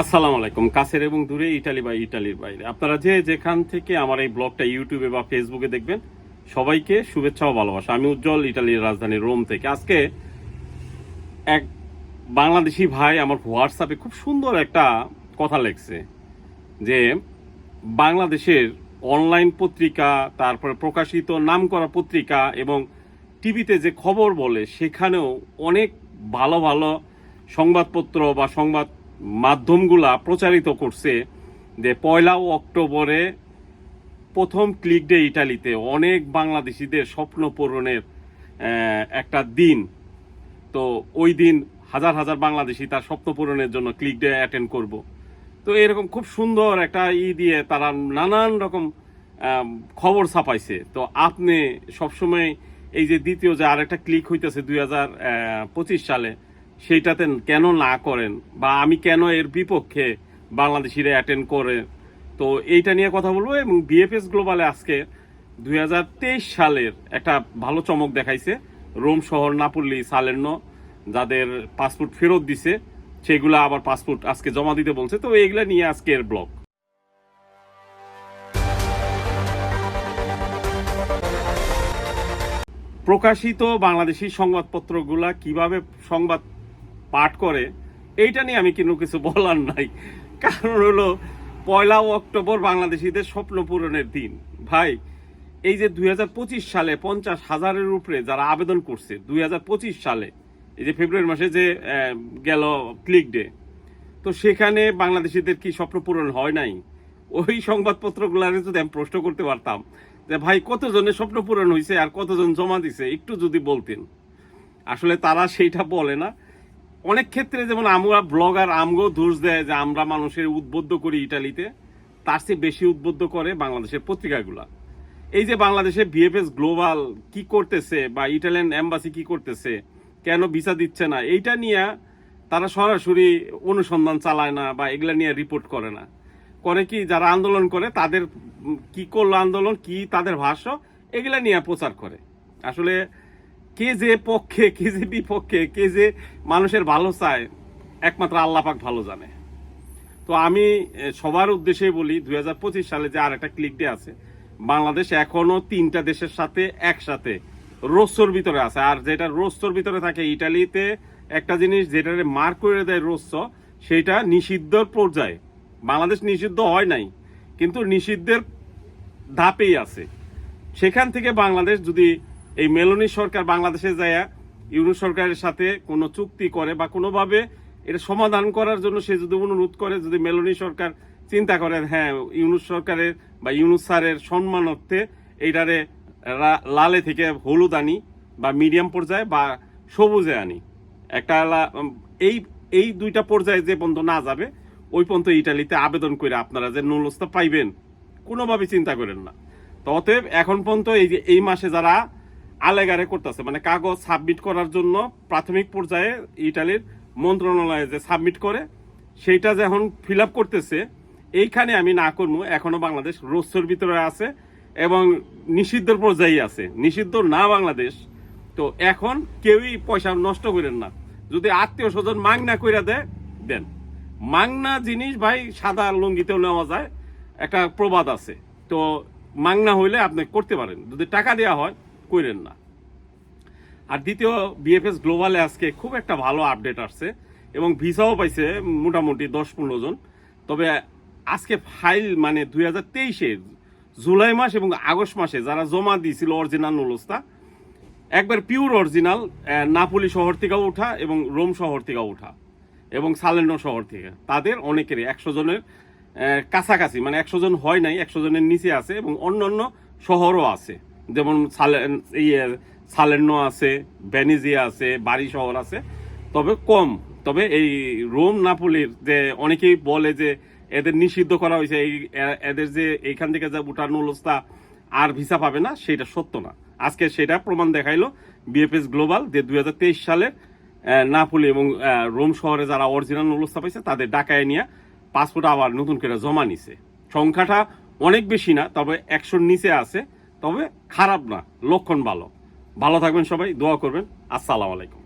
আসসালামু আলাইকুম। কাছের এবং দূরে ইটালি বা ইটালির বাইরে। আপনারা যে যেখান থেকে আমার এই ব্লগটা ইউটিউবে বা ফেসবুকে দেখবেন, সবাইকে শুভেচ্ছা ও ভালোবাসা। আমি উজ্জ্বল ইটালির রাজধানী রোম থেকে। আজকে এক বাংলাদেশি ভাই আমার হোয়াটসঅ্যাপে খুব সুন্দর একটা কথা লেখছে যে, বাংলাদেশের অনলাইন পত্রিকা, তারপরে প্রকাশিত নামকরা পত্রিকা এবং টিভিতে যে খবর বলে, সেখানেও অনেক ভালো ভালো সংবাদপত্র বা সংবাদ মাধ্যমগুলা প্রচারিত করছে যে পয়লা অক্টোবরে প্রথম ক্লিক ডে ইটালিতে অনেক বাংলাদেশিদের স্বপ্ন পূরণের একটা দিন। তো ওই দিন হাজার হাজার বাংলাদেশি তার স্বপ্ন পূরণের জন্য ক্লিক ডে অ্যাটেন্ড করব। তো এরকম খুব সুন্দর একটা ই দিয়ে তারা নানান রকম খবর ছাপাইছে। তো আপনি সবসময় এই যে দ্বিতীয় যে আরেকটা ক্লিক হইতেছে দুই হাজার পঁচিশ সালে সেইটাতে কেন না করেন? বা আমি কেন এর বিপক্ষে বাংলাদেশিরা অ্যাটেন্ড করে? তো এইটা নিয়ে কথা বলব এবং বিএফএস গ্লোবালে আজকে দুই হাজার তেইশ সালের একটা ভালো চমক দেখাইছে। রোম শহর নাপুল্লি সালের্ন, যাদের পাসপোর্ট ফেরত দিছে, সেগুলো আবার পাসপোর্ট আজকে জমা দিতে বলছে। তো এইগুলা নিয়ে আজকের ব্লগ প্রকাশিত বাংলাদেশি সংবাদপত্রগুলা কীভাবে সংবাদ পাঠ করে, এইটা নিয়ে আমি কিন্তু কিছু বলার নাই। কারণ হলো, পয়লা অক্টোবর বাংলাদেশিদের স্বপ্ন পূরণের দিন। ভাই, এই যে দুই হাজার পঁচিশ সালে পঞ্চাশ হাজারের উপরে যারা আবেদন করছে, দুই হাজার পঁচিশ সালে, এই যে ফেব্রুয়ারি মাসে যে গেল ক্লিক ডে তো সেখানে বাংলাদেশিদের কি স্বপ্ন পূরণ হয় নাই? ওই সংবাদপত্রগুলারে যদি আমি প্রশ্ন করতে পারতাম, যে ভাই, কতজনের স্বপ্ন পূরণ হয়েছে আর কতজন জমা দিছে, একটু যদি বলতেন। আসলে তারা সেইটা বলে না। অনেক ক্ষেত্রে যেমন আমরা ব্লগার আমগো দোষ দেয় যে আমরা মানুষের উদ্বুদ্ধ করি ইটালিতে, তার চেয়ে বেশি উদ্বুদ্ধ করে বাংলাদেশের পত্রিকাগুলা। এই যে বাংলাদেশে বিএফএস গ্লোবাল কি করতেছে বা ইটালিয়ান এম্বাসি কি করতেছে, কেন ভিসা দিচ্ছে না, এইটা নিয়ে তারা সরাসরি অনুসন্ধান চালায় না বা এগুলা নিয়ে রিপোর্ট করে না। করে কি যারা আন্দোলন করে তাদের, কি করল আন্দোলন, কি তাদের ভাষ্য, এগুলা নিয়ে প্রচার করে। আসলে কে যে পক্ষে, কে যে বিপক্ষে, কে যে মানুষের ভালো চায়, একমাত্র আল্লাপাক ভালো জানে। তো আমি সবার উদ্দেশ্যে বলি দু হাজার পঁচিশ সালে যে আর একটা ক্লিক ডে আছে, বাংলাদেশ এখনও তিনটা দেশের সাথে একসাথে রোস্তর ভিতরে আছে। আর যেটা রোস্তর ভিতরে থাকে, ইটালিতে একটা জিনিস যেটা মার্ক করে দেয় রোস্ত, সেটা নিষিদ্ধর পর্যায়ে। বাংলাদেশ নিষিদ্ধ হয় নাই, কিন্তু নিষিদ্ধের ধাপেই আছে। সেখান থেকে বাংলাদেশ যদি এই মেলনি সরকার বাংলাদেশে যায় ইউরো সরকারের সাথে কোনো চুক্তি করে বা কোনোভাবে এটা সমাধান করার জন্য সে যদি অনুরোধ করে, যদি মেলনি সরকার চিন্তা করে হ্যাঁ ইউনুস সরকারের বা ইউনুস স্যারের সম্মানার্থে এইটারে লালে থেকে হলুদ আনি বা মিডিয়াম পর্যায়ে বা সবুজে আনি। একটা এই এই দুইটা পর্যায়ে যে পর্যন্ত না যাবে, ওই পর্যন্ত ইটালিতে আবেদন করে আপনারা যে নুলস্তা পাইবেন, কোনোভাবে চিন্তা করেন না। তো অতএব এখন পর্যন্ত এই যে, এই মাসে যারা আলেগারে করতেছে। মানে কাগজ সাবমিট করার জন্য প্রাথমিক পর্যায়ে ইটালির মন্ত্রণালয়ে যে সাবমিট করে, সেইটা যখন ফিল আপ করতেছে, এইখানে আমি না করব। এখনও বাংলাদেশ রোস্তর ভিতরে আছে এবং নিষিদ্ধ পর্যায়ে আছে। নিষিদ্ধ না বাংলাদেশ। তো এখন কেউই পয়সা নষ্ট করেন না। যদি আত্মীয় স্বজন মাংনা কইরা দেয়, দেন। মাংনা জিনিস ভাই সাদা লুঙ্গিতেও নেওয়া যায়। একটা প্রবাদ আছে। তো মাংনা হইলে আপনি করতে পারেন। যদি টাকা দেওয়া হয় কইরেন না। আর দ্বিতীয় বিএফএস গ্লোবালে আজকে খুব একটা ভালো আপডেট আসছে এবং ভিসাও পাইছে মোটামুটি দশ পনেরো জন। তবে আজকে ফাইল মানে দুই হাজার তেইশের জুলাই মাস এবং আগস্ট মাসে যারা জমা দিয়েছিল অরিজিনাল নুলস্তা, একবার পিওর অরিজিনাল নাপুলি শহর থেকে ওঠা এবং রোম শহর থেকে ওঠা এবং সালেনো শহর থেকে। তাদের অনেকেরই, একশো জনের কাছাকাছি মানে একশো জন হয় নাই, একশো জনের নিচে আছে এবং অন্য অন্য শহরও আছে। যেমন সালেন ইয়ে সালেনো আছে ভ্যানিজিয়া আছে বাড়ি শহর আছে। তবে কম। তবে এই রোম, নাপুলির যে অনেকেই বলে যে এদের নিষিদ্ধ করা হয়েছে, এই এদের যে এইখান থেকে যা উঠার নুলস্তা আর ভিসা পাবে না, সেটা সত্য না। আজকে সেটা প্রমাণ দেখাইলো বিএফএস গ্লোবাল যে দু হাজার তেইশ সালের নাপুলি এবং রোম শহরে যারা অরিজিনাল নুলস্তা পাইছে, তাদের ডাকায় নিয়ে পাসপোর্ট আবার নতুন করে জমা নিছে। সংখ্যাটা অনেক বেশি না, তবে একশোর নিচে আছে। তবে খারাপ না লক্ষণ ভালো। ভালো থাকবেন সবাই দোয়া করবেন। আসসালামু আলাইকুম।